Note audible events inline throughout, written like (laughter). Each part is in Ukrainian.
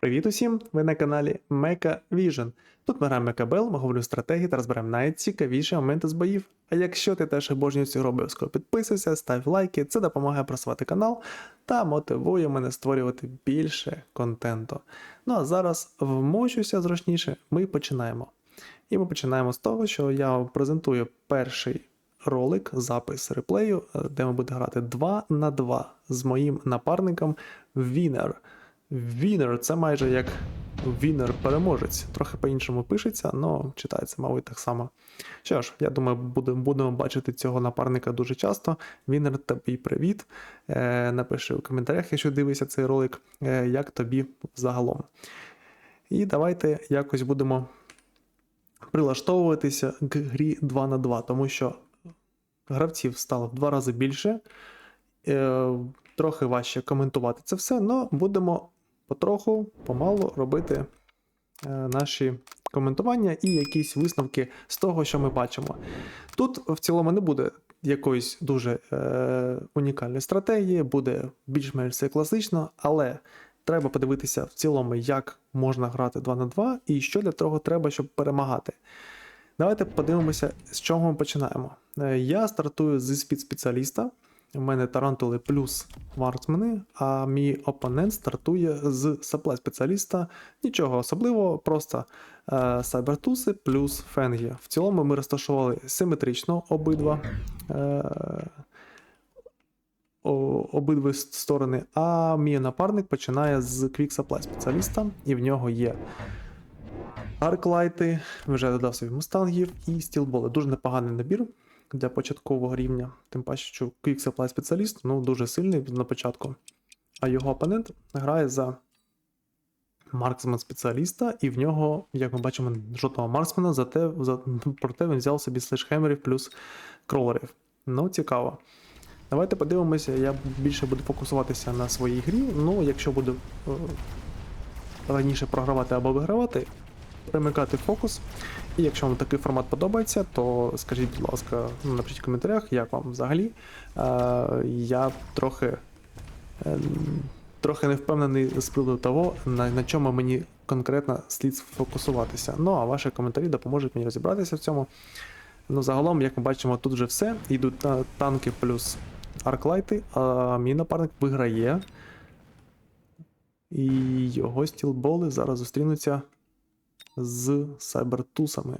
Привіт усім! Ви на каналі Mecha Vision. Тут ми граємо МКБЛ, ми говоримо стратегії та розберемо найцікавіші моменти з боїв. А якщо ти теж обожнюєш цю обов'язково підписуйся, став лайки, це допомагає просувати канал та мотивує мене створювати більше контенту. Ну а зараз вмочуся зручніше, ми починаємо. І ми починаємо з того, що я презентую перший ролик, запис реплею, е, де ми будемо грати 2 на 2 з моїм напарником Winner. Winner це майже як Winner переможець. Трохи по-іншому пишеться, але читається, мабуть, так само. Що ж, я думаю, будемо, бачити цього напарника дуже часто. Winner, тобі привіт. Е, напиши у коментарях, якщо дивишся цей ролик, е, як тобі загалом. І давайте якось будемо прилаштовуватися к грі 2 на 2, тому що гравців стало в два рази більше. Е, трохи важче коментувати це все, але будемо потроху, помалу робити е, наші коментування і якісь висновки з того, що ми бачимо. Тут в цілому не буде якоїсь дуже е, унікальної стратегії, буде більш-менш все класично, але треба подивитися в цілому, як можна грати 2 на 2 і що для того треба, щоб перемагати. Давайте подивимося, з чого ми починаємо. Е, Я стартую зі спецспеціаліста. У мене тарантули плюс марксмени, а мій опонент стартує з саплай спеціаліста. Нічого особливого, просто е, сайбертуси плюс фенгі. В цілому ми розташували симетрично обидва. Е, обидві сторони, а мій напарник починає з Quick Supply спеціаліста, і в нього є арклайти, вже додав собі мустангів і стілболи. Дуже непоганий набір для початкового рівня. Тим паче, що Quick Supply спеціаліст ну, дуже сильний на початку. А його опонент грає за марксмен спеціаліста, і в нього, як ми бачимо, жодного марксмена, зате, за, проте він взяв собі слешхемерів плюс кролерів. Ну, цікаво. Давайте подивимося, я більше буду фокусуватися на своїй грі. Ну, якщо буду е, раніше програвати або вигравати, перемикати фокус. І якщо вам такий формат подобається, то скажіть, будь ласка, ну, напишіть в коментарях, як вам взагалі. Е, я трохи, е, трохи не впевнений з приводу того, на, на чому мені конкретно слід сфокусуватися. Ну а ваші коментарі допоможуть мені розібратися в цьому. Ну, загалом, як ми бачимо, тут вже все. Йдуть та- танки плюс арклайти, а мій напарник виграє. І його стілболи зараз зустрінуться з сайбертусами.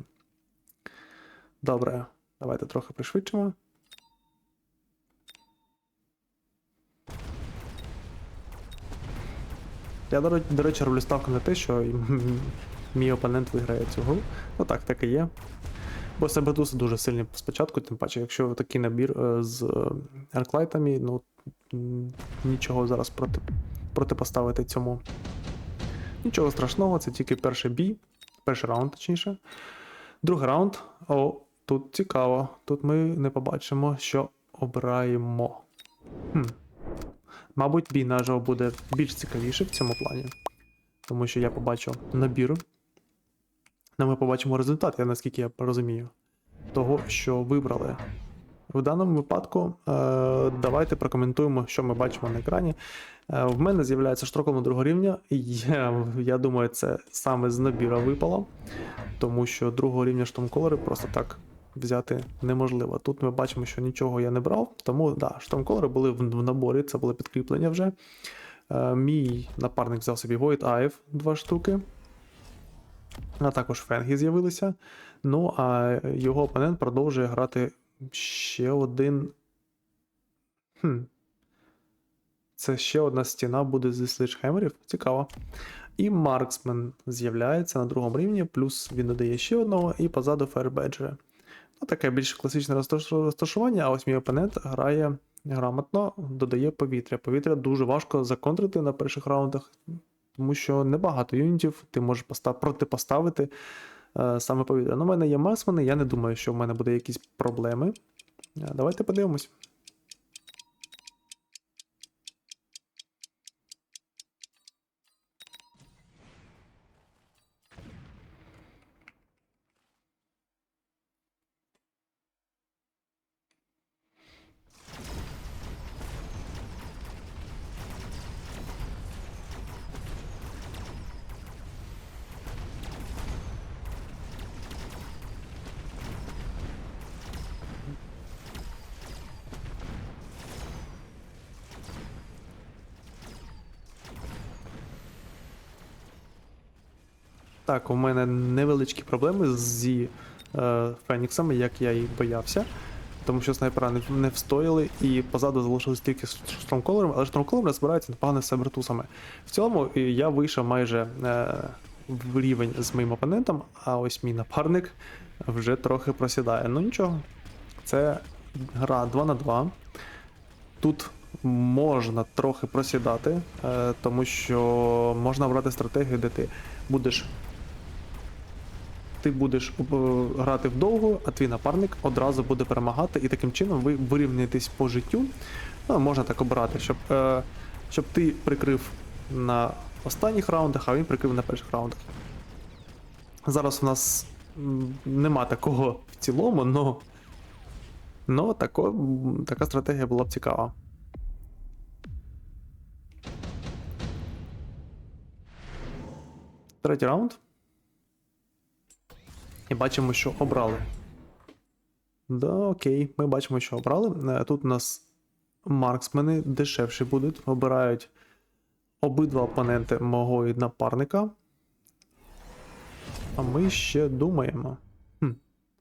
Добре, давайте трохи пришвидшимо. Я, до, речі, роблю ставку на те, що мій опонент виграє цю гру. Ну так, так і є. Бо Сайбертуси дуже сильні спочатку, тим паче, якщо такий набір е, з е, арклайтами, ну нічого зараз проти, протипоставити цьому. Нічого страшного, це тільки перший бій, перший раунд, точніше. Другий раунд. О, тут цікаво. Тут ми не побачимо, що обираємо. Хм. Мабуть, бій наживо буде більш цікавіший в цьому плані. Тому що я побачу набір. Ну, ми побачимо результат, я наскільки я розумію, того, що вибрали. В даному випадку е, давайте прокоментуємо, що ми бачимо на екрані. Е, в мене з'являється штрокол на другого рівня, я, я думаю, це саме з набіра випало, тому що другого рівня штурмколери просто так взяти неможливо. Тут ми бачимо, що нічого я не брав, тому да, штурмколери були в, наборі, це було підкріплення вже. Е, мій напарник взяв собі Void Hive два штуки. А також фенги з'явилися. Ну, а його опонент продовжує грати ще один. Хм. Це ще одна стіна буде зі сліджхемерів. Цікаво. І Марксмен з'являється на другому рівні, плюс він додає ще одного, і позаду фаербеджери. Ну, таке більш класичне розташування, а ось мій опонент грає грамотно, додає повітря. Повітря дуже важко законтрити на перших раундах, тому що небагато юнітів ти можеш постав... протипоставити саме повітря. Ну, у мене є Масмани, я не думаю, що в мене буде якісь проблеми. Е, Давайте подивимось. Так, у мене невеличкі проблеми зі е, Феніксами, як я і боявся. Тому що снайпера не, не встояли і позаду залишились тільки штурмколерами, але штурмколери збираються непогано з сайбертусами. В цілому я вийшов майже е, в рівень з моїм опонентом, а ось мій напарник вже трохи просідає. Ну нічого, це гра 2 на 2. Тут можна трохи просідати, е, тому що можна обрати стратегію, де ти будеш. Ти будеш е, грати вдовго, а твій напарник одразу буде перемагати, і таким чином ви вирівняєтесь по життю. Ну, можна так обирати, щоб, е, щоб ти прикрив на останніх раундах, а він прикрив на перших раундах. Зараз у нас нема такого в цілому, но, но тако, така стратегія була б цікава. Третій раунд. І бачимо, що обрали. Да, окей, ми бачимо, що обрали. Е, Тут у нас марксмени дешевші будуть. Обирають обидва опоненти мого і напарника. А ми ще думаємо. Хм,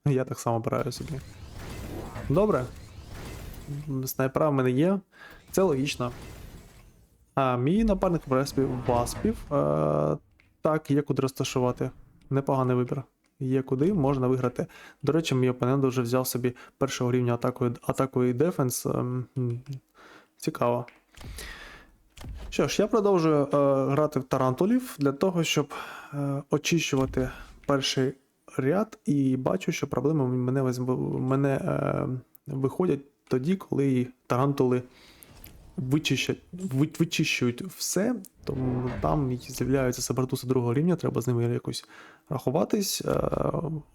я так само обираю собі. Добре. Снайпера в мене є. Це логічно. А мій напарник обирає собі васпів. Е, так, є куди розташувати. Непоганий вибір. Є куди, можна виграти. До речі, мій опонент вже взяв собі першого рівня атакою, атакою і дефенс. Ем, Цікаво. Що ж, я продовжую е, грати в тарантулів для того, щоб е, очищувати перший ряд, і бачу, що проблеми мене, мене е, виходять тоді, коли тарантули вичищать, вичищують все, тому там з'являються сабартуси другого рівня, треба з ними якось рахуватись. Е,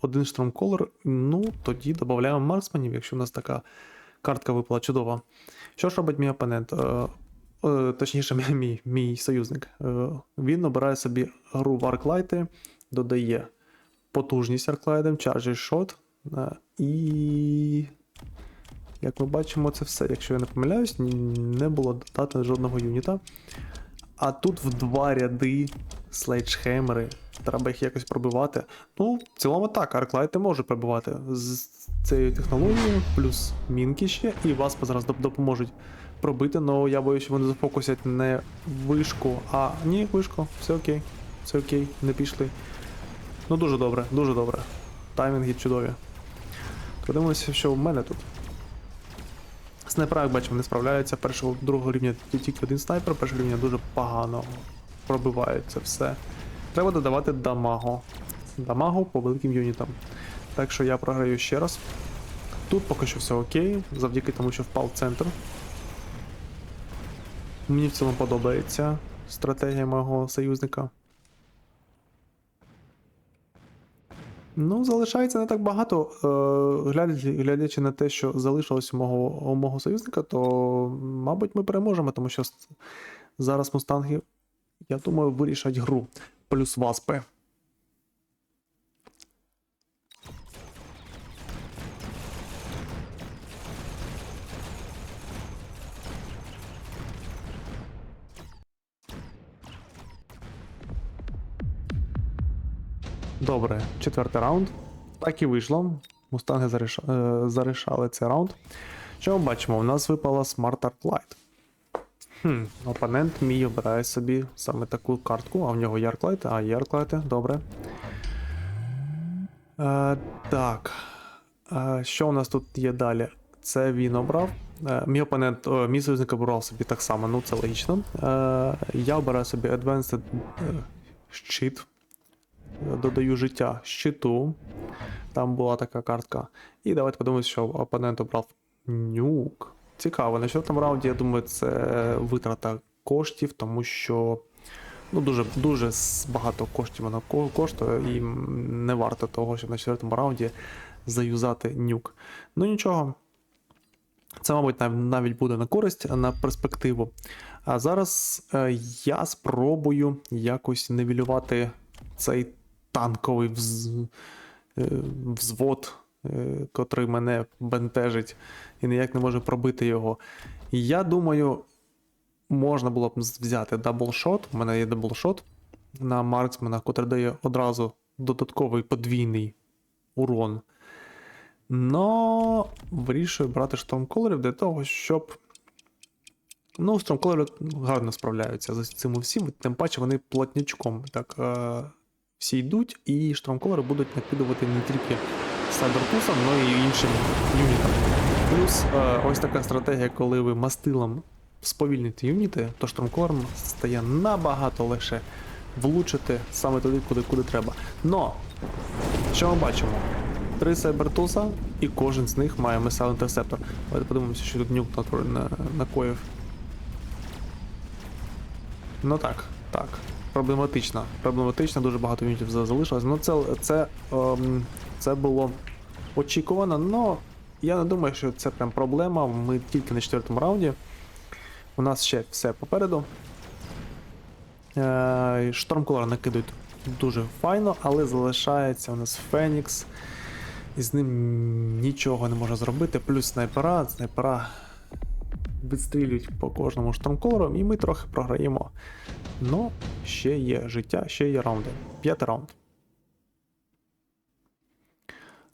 Один штурмколер, ну тоді додаємо марксменів, якщо у нас така картка випала чудова. Що ж робить мій опонент? Е, е, Точніше, мій, мій, союзник. Він обирає собі гру в арклайти, додає потужність чарджі шот. е, І як ми бачимо, це все. Якщо я не помиляюсь, не було додати жодного юніта. А тут в два ряди слейджхемери. Треба їх якось пробивати. Ну, в цілому так, арклайти можуть пробивати з цією технологією, плюс мінки ще, і вас зараз допоможуть пробити, але я боюся, що вони зафокусять не вишку, а ні, вишку, все окей, все окей, не пішли. Ну дуже добре, дуже добре. Таймінги чудові. Подивимося, що в мене тут. Снайпера, як бачимо, не справляються. Першого, другого рівня тільки один снайпер, першого рівня дуже погано пробивають це все. Треба додавати дамагу. Дамагу по великим юнітам. Так що я програю ще раз. Тут поки що все окей, завдяки тому, що впав центр. Мені в цілому подобається стратегія мого союзника. Ну, залишається не так багато. Е, глядячи, на те, що залишилось у мого, у мого союзника, то, мабуть, ми переможемо, тому що зараз мустанги, я думаю, вирішать гру. Плюс васпи. Добре, четвертий раунд. Так і вийшло. Мустанги зареша... е, зарішали цей раунд. Що ми бачимо? У нас випала Smart Arc Light. Хм, опонент мій обирає собі саме таку картку, а в нього є арклайти, а є арклайти, добре. Е, так. Е, що у нас тут є далі? Це він обрав. Е, мій опонент, о, мій союзник обрав собі так само, ну це логічно. Е, я обираю собі Advanced е, щит. Додаю життя щиту. Там була така картка. І давайте подивимося, що опонент обрав нюк. Цікаво, на четвертому раунді, я думаю, це витрата коштів, тому що ну, дуже, дуже багато коштів воно коштує, і не варто того, щоб на четвертому раунді заюзати нюк. Ну нічого. Це, мабуть, навіть буде на користь на перспективу. А зараз е, я спробую якось нивелювати цей танковий е, взвод, е, котрий мене бентежить і ніяк не може пробити його. Я думаю, можна було б взяти даблшот. У мене є даблшот. на марксмена, котрий дає одразу додатковий подвійний урон. Но вирішую брати штурмколерів для того, щоб. Ну, штурмколери гарно справляються з цим усім, тим паче вони плотнячком. Так, е, всі йдуть, і штурмколери будуть накидувати не тільки Сайбертусом, але й іншим юнітам. Плюс е, ось така стратегія, коли ви мастилом сповільните юніти, то штурмколерам стає набагато легше влучити саме туди, куди, куди треба. Но, що ми бачимо? Три Сайбертуса, і кожен з них має Missile інтерсептор. Давайте подивимося, що тут нюк накоїв. Ну так, так. Проблематично. Проблематично, дуже багато юнітів залишилось. Ну це, це, ем, це було очікувано, але я не думаю, що це прям проблема. Ми тільки на четвертому раунді. У нас ще все попереду. Е, Штормколор накидують дуже файно, але залишається у нас Фенікс. І з ним нічого не може зробити. Плюс снайпера. Снайпера відстрілюють по кожному штурмколору, і ми трохи програємо. Ну, ще є життя, ще є раунди. П'ятий раунд.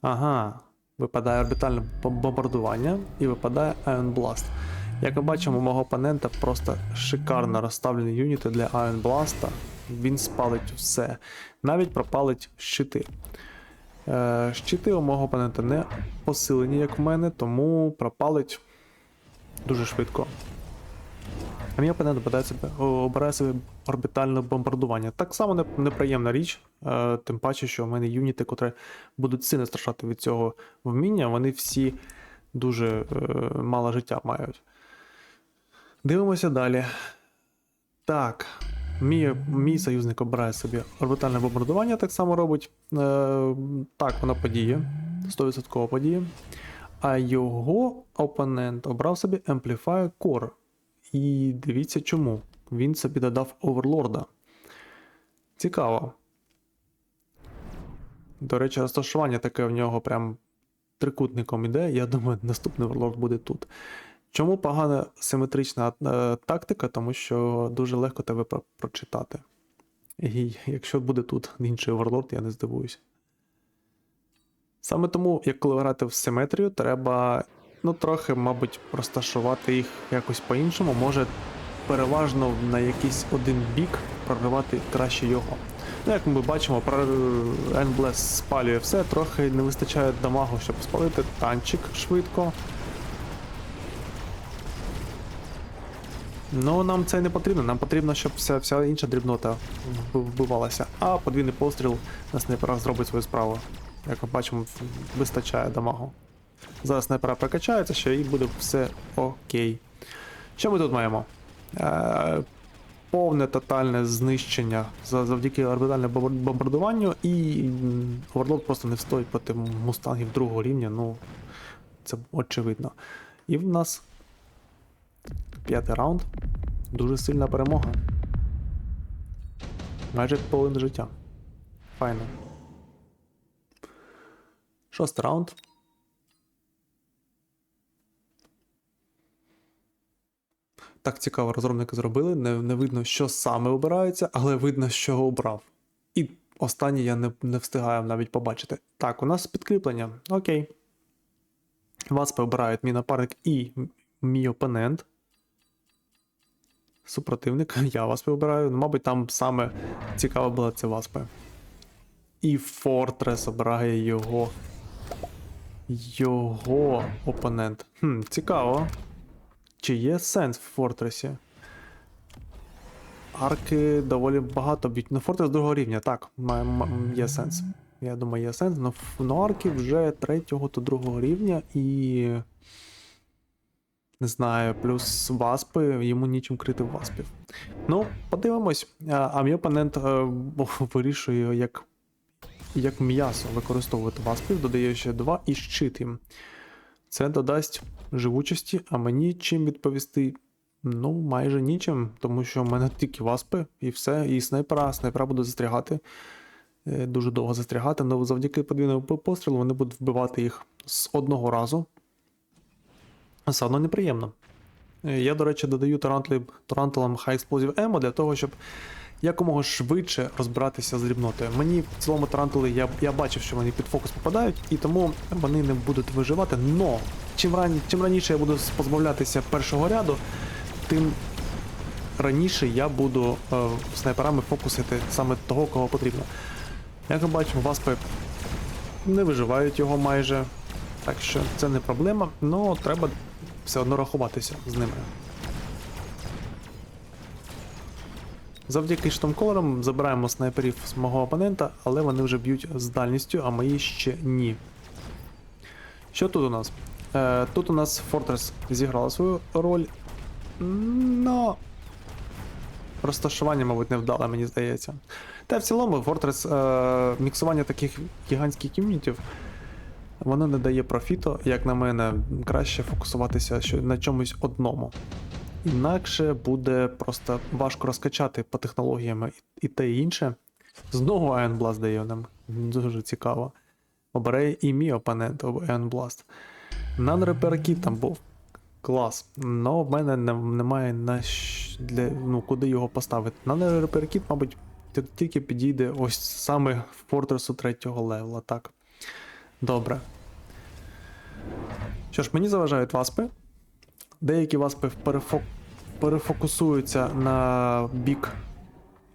Ага. Випадає орбітальне бомбардування і випадає Ion Blast. Як ми бачимо, у мого опонента просто шикарно розставлені юніти для Ion Blast. Він спалить все. Навіть пропалить щити. Е, щити у мого опонента не посилені, як в мене, тому пропалить дуже швидко. А мій опонент обирає себе, орбітальне бомбардування. Так само неприємна річ, е, тим паче, що в мене юніти, котрі будуть сильно страждати від цього вміння, вони всі дуже е, мало життя мають. Дивимося далі. Так. Мій, мій союзник обирає собі орбітальне бомбардування, так само робить. Е, так, воно подіє. 100% подіє. А його опонент обрав собі Amplify Core. І дивіться чому. Він собі додав оверлорда. Цікаво. До речі, розташування таке в нього прям трикутником іде. Я думаю, наступний оверлорд буде тут. Чому погана симетрична е, тактика? Тому що дуже легко тебе про- прочитати. І якщо буде тут інший оверлорд, я не здивуюся. Саме тому, як коли грати в симетрію, треба ну, трохи, мабуть, розташувати їх якось по-іншому. Може переважно на якийсь один бік проривати краще його. Ну, як ми бачимо, Endbless спалює все, трохи не вистачає дамагу, щоб спалити танчик швидко. Ну, нам це не потрібно. Нам потрібно, щоб вся, вся інша дрібнота вбивалася. А подвійний постріл на снайперах зробить свою справу. Як ми бачимо, вистачає дамагу. Зараз снайпера прокачається, ще і буде все окей. Що ми тут маємо? Е, повне тотальне знищення завдяки орбітальному бомбардуванню, і м, просто не встоїть проти мустангів другого рівня. Ну, це очевидно. І в нас п'ятий раунд. Дуже сильна перемога. Майже половина життя. Файно. Шостий раунд. Так цікаво, розробники зробили. Не, не видно, що саме обирається, але видно, що обрав. І останнє я не, не встигаю навіть побачити. Так, у нас підкріплення. Окей. Вас обирають мій напарник і мій опонент. Супротивник, (laughs) я вас вибираю. Ну, Мабуть, там саме цікаво було це васпи. І Фортрес обирає його. Його опонент. Хм, цікаво. Чи є сенс в Фортресі? Арки доволі багато б'ють. Ну, Фортрес другого рівня, так, є сенс. Я думаю, є сенс. Но, но арки вже третього та другого рівня і. Не знаю, плюс васпи, йому нічим крити васпів. Ну, подивимось. А мій опонент е, (laughs) вирішує, як, як м'ясо використовувати васпів, додає ще два і щит їм. Це додасть живучості, а мені чим відповісти? Ну, майже нічим, тому що в мене тільки васпи і все, і снайпера. Снайпера буде застрягати. е, Дуже довго застрягати, але завдяки подвійному пострілу вони будуть вбивати їх з одного разу. Все одно неприємно. Е, Я, до речі, додаю тарантулам High Explosive Ammo для того, щоб якомога швидше розбиратися з дрібнотою. Мені в цілому тарантули я, я бачив, що вони під фокус попадають, і тому вони не будуть виживати. Но чим, ран... чим раніше я буду позбавлятися першого ряду, тим раніше я буду е, снайперами фокусити саме того, кого потрібно. Як ми бачимо, васпи не виживають його майже. Так що це не проблема, але треба все одно рахуватися з ними. Завдяки штурмколерам забираємо снайперів з мого опонента, але вони вже б'ють з дальністю, а мої ще ні. Що тут у нас? Е, тут у нас Fortress зіграла свою роль. Но розташування, мабуть, не вдале, мені здається. Та в цілому, Fortress, е, міксування таких гігантських юнітів, воно не дає профіту, як на мене, краще фокусуватися на чомусь одному. Інакше буде просто важко розкачати по технологіям і, те і інше. Знову Iron Blast дає нам. Дуже цікаво. Обере і мій опонент об Iron Blast. Нан-реперкіт там був. Клас. Но в мене немає на для, ну, куди його поставити. Нан-реперкіт, мабуть, тільки підійде ось саме в Фортресу третього левела. Так. Добре. Що ж, мені заважають васпи. Деякі васпи перефок... перефокусуються на бік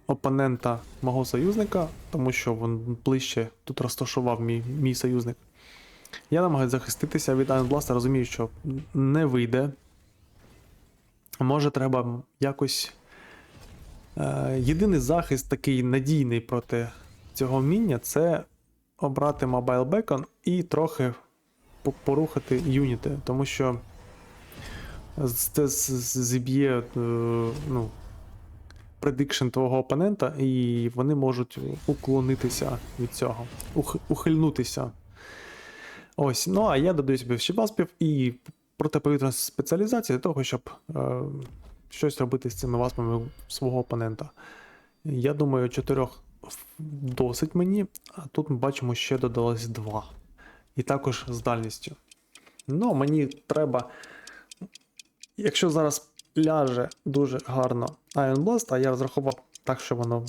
опонента мого союзника, тому що він ближче тут розташував мій, мій союзник. Я намагаюся захиститися від Blast, розумію, що не вийде. Може, треба якось. Е, єдиний захист такий надійний проти цього вміння це обрати Mobile Beacon і трохи порухати юніти, тому що зіб'є е, ну, предикшн твого опонента, і вони можуть уклонитися від цього, ух, ухильнутися. Ось, ну а я додаю собі ще васпів і протиповітряна спеціалізація для того, щоб е, щось робити з цими васпами свого опонента. Я думаю, чотирьох досить мені, а тут ми бачимо, ще додалось два. І також з дальністю. Ну, мені треба. Якщо зараз ляже дуже гарно Iron Blast, а я розрахував так, що воно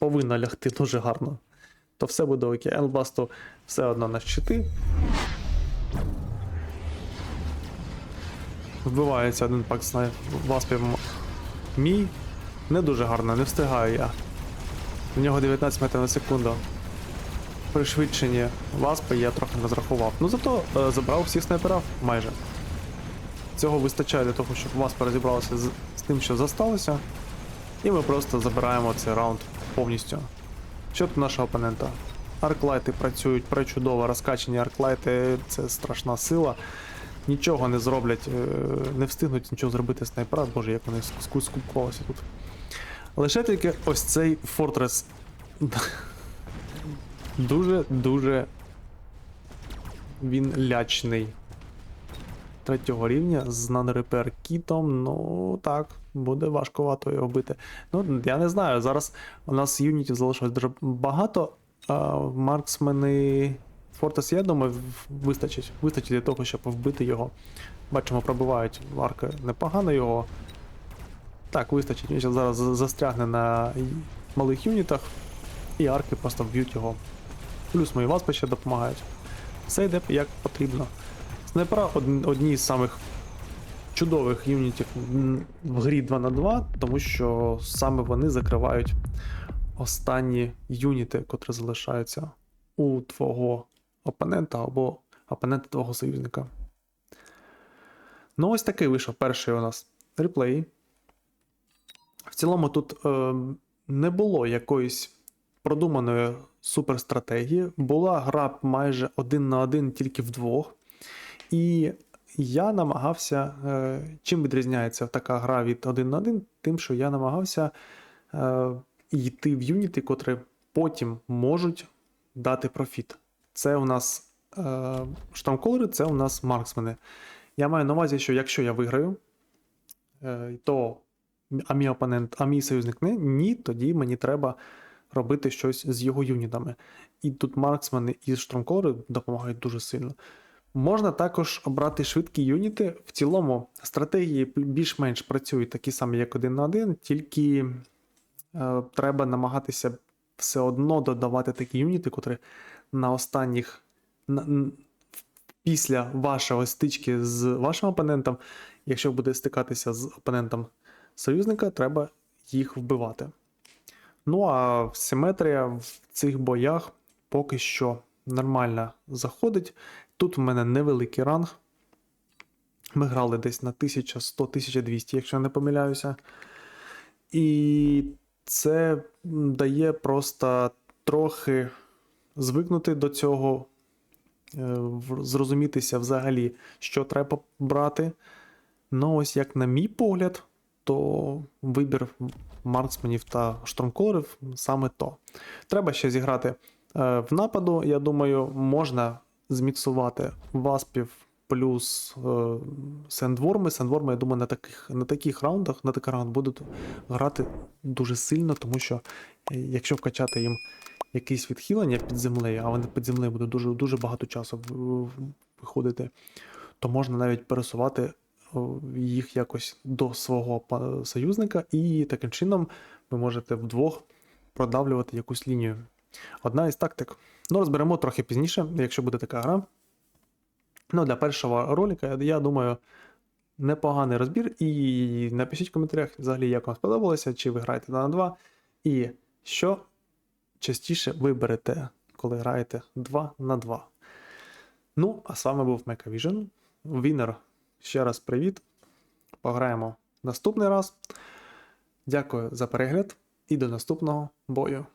повинно лягти дуже гарно, то все буде окей. Iron Blast все одно на щити. Вбивається один пак з васпів мій. Не дуже гарно, не встигаю я. У нього 19 метрів на секунду. Пришвидшені васпи я трохи не розрахував. Ну зато е, забрав всіх снайперів майже. Цього вистачає для того, щоб васпи розібралися з, з тим, що зосталося. І ми просто забираємо цей раунд повністю. Що тут нашого опонента? Арклайти працюють пречудово, розкачені арклайти це страшна сила. Нічого не зроблять, е, не встигнуть нічого зробити снайпера, боже, як вони ску- скупкувалися тут. Лише тільки ось цей фортрес. (laughs) Дуже-дуже він лячний. Третього рівня з нанрепер кітом, ну так, буде важкувато його бити. Ну, я не знаю, зараз у нас юнітів залишилось дуже багато. А марксмени Фортес, я думаю, вистачить. Вистачить для того, щоб вбити його. Бачимо, пробивають арки непогано його. Так, вистачить. Він зараз застрягне на малих юнітах, і арки просто вб'ють його. Плюс мої васпи ще допомагають. Все йде як потрібно. Снайпера од- одні з самих чудових юнітів в грі 2 на 2, тому що саме вони закривають останні юніти, котрі залишаються у твого опонента або опонента твого союзника. Ну, ось такий вийшов перший у нас реплей. В цілому тут е, не було якоїсь продуманої суперстратегії. Була гра майже один на один тільки вдвох. І я намагався. Е, чим відрізняється така гра від один на один? Тим, що я намагався е, йти в юніти, котрі потім можуть дати профіт. Це у нас е, штамколери, це у нас марксмени. Я маю на увазі, що якщо я виграю, то а мій опонент, а мій союзник не, ні, тоді мені треба робити щось з його юнітами. І тут марксмени і штурмколери допомагають дуже сильно. Можна також обрати швидкі юніти. В цілому стратегії більш-менш працюють такі самі, як один на один, тільки е, треба намагатися все одно додавати такі юніти, котрі на останніх. На, після вашої стички з вашим опонентом, якщо буде стикатися з опонентом союзника, треба їх вбивати. Ну а симетрія в цих боях поки що нормально заходить. Тут в мене невеликий ранг. Ми грали десь на 1100-1200, якщо не помиляюся. І це дає просто трохи звикнути до цього, е, зрозумітися взагалі, що треба брати. Ну, ось як на мій погляд, то вибір марксменів та штурмколерів саме то. Треба ще зіграти е, в нападу. Я думаю, можна зміксувати васпів плюс е, сендворми. Сендворми, я думаю, на таких, на таких раундах, на таких раундах будуть грати дуже сильно, тому що е, якщо вкачати їм якісь відхилення під землею, а вони під землею буде дуже, дуже багато часу виходити, то можна навіть пересувати їх якось до свого союзника, і таким чином ви можете вдвох продавлювати якусь лінію. Одна із тактик. Ну, розберемо трохи пізніше, якщо буде така гра. Ну, для першого ролика, я- думаю, непоганий розбір. І напишіть в коментарях, взагалі, як вам сподобалося, чи ви граєте 2 на 2, і що частіше ви берете, коли граєте 2 на 2. Ну, а з вами був Mechavision. Вінер. Ще раз привіт. Пограємо наступний раз. Дякую за перегляд і до наступного бою.